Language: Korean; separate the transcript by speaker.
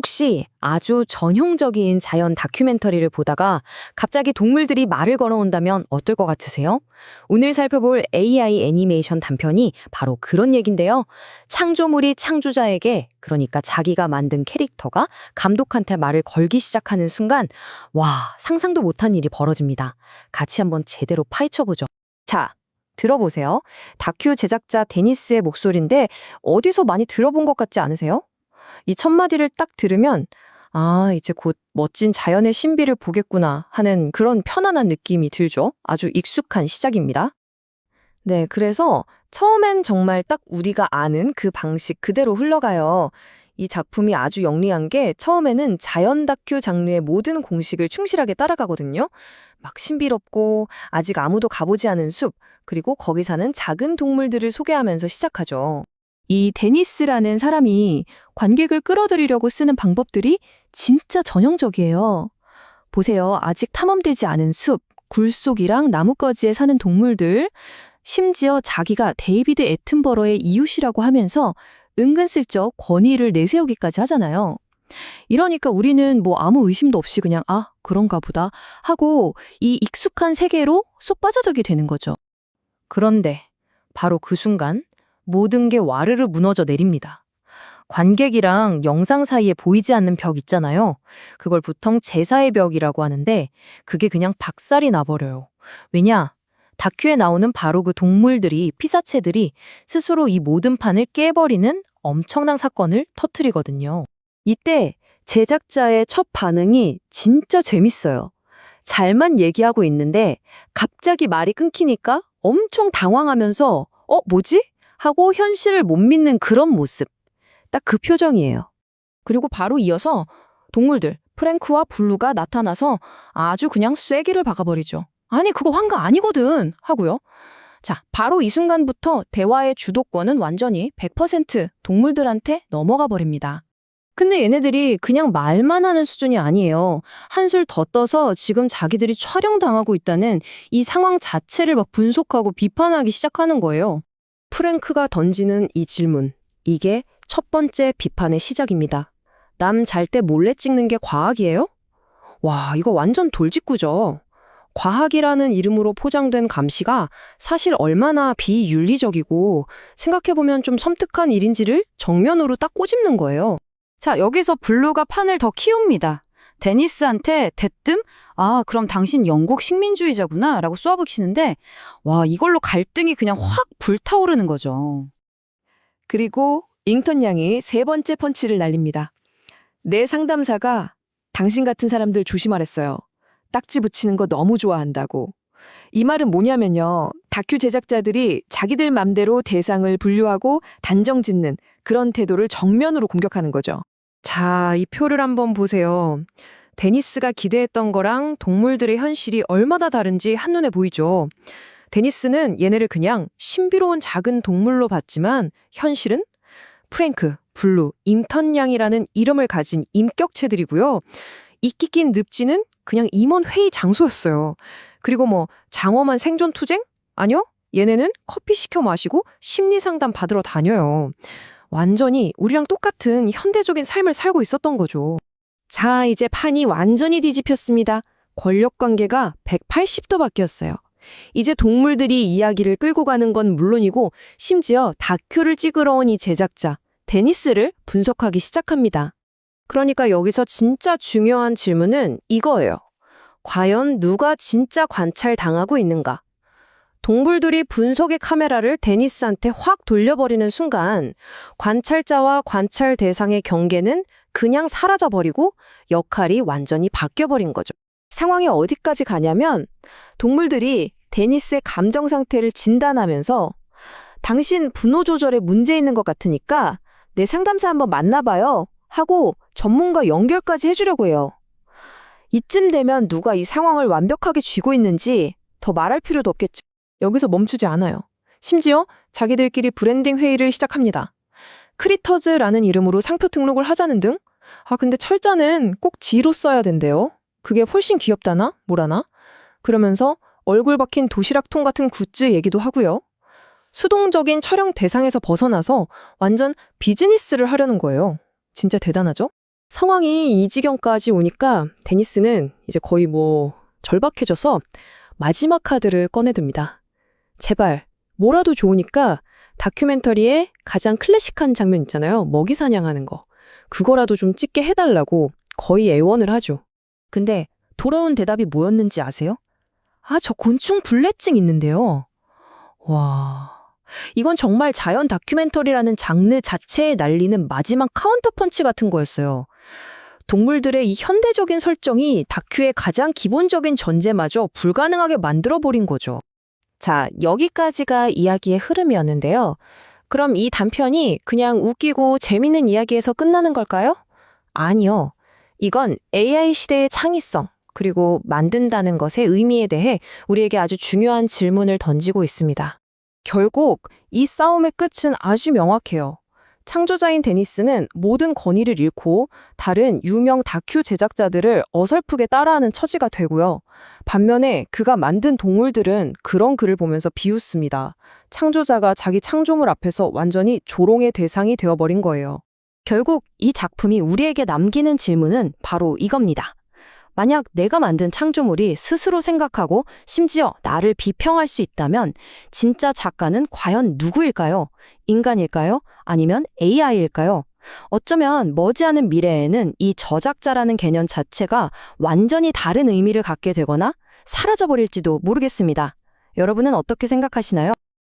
Speaker 1: 혹시 아주 전형적인 자연 다큐멘터리를 보다가 갑자기 동물들이 말을 걸어온다면 어떨 것 같으세요? 오늘 살펴볼 AI 애니메이션 단편이 바로 그런 얘긴데요. 창조물이 창조자에게, 그러니까 자기가 만든 캐릭터가 감독한테 말을 걸기 시작하는 순간, 와, 상상도 못한 일이 벌어집니다. 같이 한번 제대로 파헤쳐보죠. 자, 들어보세요. 다큐 제작자 데니스의 목소리인데 어디서 많이 들어본 것 같지 않으세요? 이 첫 마디를 딱 들으면 아, 이제 곧 멋진 자연의 신비를 보겠구나 하는 그런 편안한 느낌이 들죠. 아주 익숙한 시작입니다. 네, 그래서 처음엔 정말 딱 우리가 아는 그 방식 그대로 흘러가요. 이 작품이 아주 영리한 게 처음에는 자연 다큐 장르의 모든 공식을 충실하게 따라가거든요. 막 신비롭고 아직 아무도 가보지 않은 숲, 그리고 거기 사는 작은 동물들을 소개하면서 시작하죠. 이 데니스라는 사람이 관객을 끌어들이려고 쓰는 방법들이 진짜 전형적이에요. 보세요. 아직 탐험되지 않은 숲, 굴속이랑 나뭇가지에 사는 동물들, 심지어 자기가 데이비드 애튼버러의 이웃이라고 하면서 은근슬쩍 권위를 내세우기까지 하잖아요. 이러니까 우리는 뭐 아무 의심도 없이 그냥 아, 그런가 보다 하고 이 익숙한 세계로 쏙 빠져들게 되는 거죠. 그런데 바로 그 순간 모든 게 와르르 무너져 내립니다. 관객이랑 영상 사이에 보이지 않는 벽 있잖아요. 그걸 보통 제사의 벽이라고 하는데 그게 그냥 박살이 나버려요. 왜냐? 다큐에 나오는 바로 그 동물들이, 피사체들이 스스로 이 모든 판을 깨버리는 엄청난 사건을 터트리거든요. 이때 제작자의 첫 반응이 진짜 재밌어요. 잘만 얘기하고 있는데 갑자기 말이 끊기니까 엄청 당황하면서 어, 뭐지? 하고 현실을 못 믿는 그런 모습. 딱 그 표정이에요. 그리고 바로 이어서 동물들, 프랭크와 블루가 나타나서 아주 그냥 쐐기를 박아버리죠. 아니, 그거 환가 아니거든! 하고요. 자, 바로 이 순간부터 대화의 주도권은 완전히 100% 동물들한테 넘어가 버립니다. 근데 얘네들이 그냥 말만 하는 수준이 아니에요. 한술 더 떠서 지금 자기들이 촬영당하고 있다는 이 상황 자체를 막 분석하고 비판하기 시작하는 거예요. 프랭크가 던지는 이 질문. 이게 첫 번째 비판의 시작입니다. 남 잘 때 몰래 찍는 게 과학이에요? 와, 이거 완전 돌직구죠. 과학이라는 이름으로 포장된 감시가 사실 얼마나 비윤리적이고 생각해보면 좀 섬뜩한 일인지를 정면으로 딱 꼬집는 거예요. 자, 여기서 블루가 판을 더 키웁니다. 데니스한테 대뜸 아, 그럼 당신 영국 식민주의자구나 라고 쏘아붙이는데 와, 이걸로 갈등이 그냥 확 불타오르는 거죠. 그리고 잉턴 양이 세 번째 펀치를 날립니다. 내 상담사가 당신 같은 사람들 조심하랬어요. 딱지 붙이는 거 너무 좋아한다고. 이 말은 뭐냐면요. 다큐 제작자들이 자기들 맘대로 대상을 분류하고 단정 짓는 그런 태도를 정면으로 공격하는 거죠. 자, 이 표를 한번 보세요. 데니스가 기대했던 거랑 동물들의 현실이 얼마나 다른지 한눈에 보이죠. 데니스는 얘네를 그냥 신비로운 작은 동물로 봤지만 현실은 프랭크, 블루, 잉턴 양이라는 이름을 가진 인격체들이고요. 이끼 낀 늪지는 그냥 임원 회의 장소였어요. 그리고 뭐 장엄한 생존 투쟁? 아니요. 얘네는 커피 시켜 마시고 심리 상담 받으러 다녀요. 완전히 우리랑 똑같은 현대적인 삶을 살고 있었던 거죠. 자, 이제 판이 완전히 뒤집혔습니다. 권력 관계가 180도 바뀌었어요. 이제 동물들이 이야기를 끌고 가는 건 물론이고 심지어 다큐를 찍으러 온 이 제작자 데니스를 분석하기 시작합니다. 그러니까 여기서 진짜 중요한 질문은 이거예요. 과연 누가 진짜 관찰당하고 있는가? 동물들이 분석의 카메라를 데니스한테 확 돌려버리는 순간 관찰자와 관찰 대상의 경계는 그냥 사라져버리고 역할이 완전히 바뀌어버린 거죠. 상황이 어디까지 가냐면 동물들이 데니스의 감정 상태를 진단하면서 당신 분노 조절에 문제 있는 것 같으니까 내 상담사 한번 만나봐요 하고 전문가 연결까지 해주려고 해요. 이쯤 되면 누가 이 상황을 완벽하게 쥐고 있는지 더 말할 필요도 없겠죠. 여기서 멈추지 않아요. 심지어 자기들끼리 브랜딩 회의를 시작합니다. 크리터즈라는 이름으로 상표 등록을 하자는 등? 아, 근데 철자는 꼭 지로 써야 된대요. 그게 훨씬 귀엽다나? 뭐라나? 그러면서 얼굴 박힌 도시락통 같은 굿즈 얘기도 하고요. 수동적인 촬영 대상에서 벗어나서 완전 비즈니스를 하려는 거예요. 진짜 대단하죠?
Speaker 2: 상황이 이 지경까지 오니까 데니스는 이제 거의 뭐 절박해져서 마지막 카드를 꺼내듭니다. 제발 뭐라도 좋으니까 다큐멘터리에 가장 클래식한 장면 있잖아요. 먹이 사냥하는 거. 그거라도 좀 찍게 해달라고 거의 애원을 하죠.
Speaker 1: 근데 돌아온 대답이 뭐였는지 아세요? 아, 저 곤충 불내증 있는데요. 와. 이건 정말 자연 다큐멘터리라는 장르 자체에 날리는 마지막 카운터 펀치 같은 거였어요. 동물들의 이 현대적인 설정이 다큐의 가장 기본적인 전제마저 불가능하게 만들어버린 거죠. 자, 여기까지가 이야기의 흐름이었는데요. 그럼 이 단편이 그냥 웃기고 재밌는 이야기에서 끝나는 걸까요? 아니요. 이건 AI 시대의 창의성, 그리고 만든다는 것의 의미에 대해 우리에게 아주 중요한 질문을 던지고 있습니다. 결국 이 싸움의 끝은 아주 명확해요. 창조자인 데니스는 모든 권위를 잃고 다른 유명 다큐 제작자들을 어설프게 따라하는 처지가 되고요. 반면에 그가 만든 동물들은 그런 그를 보면서 비웃습니다. 창조자가 자기 창조물 앞에서 완전히 조롱의 대상이 되어버린 거예요. 결국 이 작품이 우리에게 남기는 질문은 바로 이겁니다. 만약 내가 만든 창조물이 스스로 생각하고 심지어 나를 비평할 수 있다면 진짜 작가는 과연 누구일까요? 인간일까요? 아니면 AI일까요? 어쩌면 머지않은 미래에는 이 저작자라는 개념 자체가 완전히 다른 의미를 갖게 되거나 사라져버릴지도 모르겠습니다. 여러분은 어떻게 생각하시나요?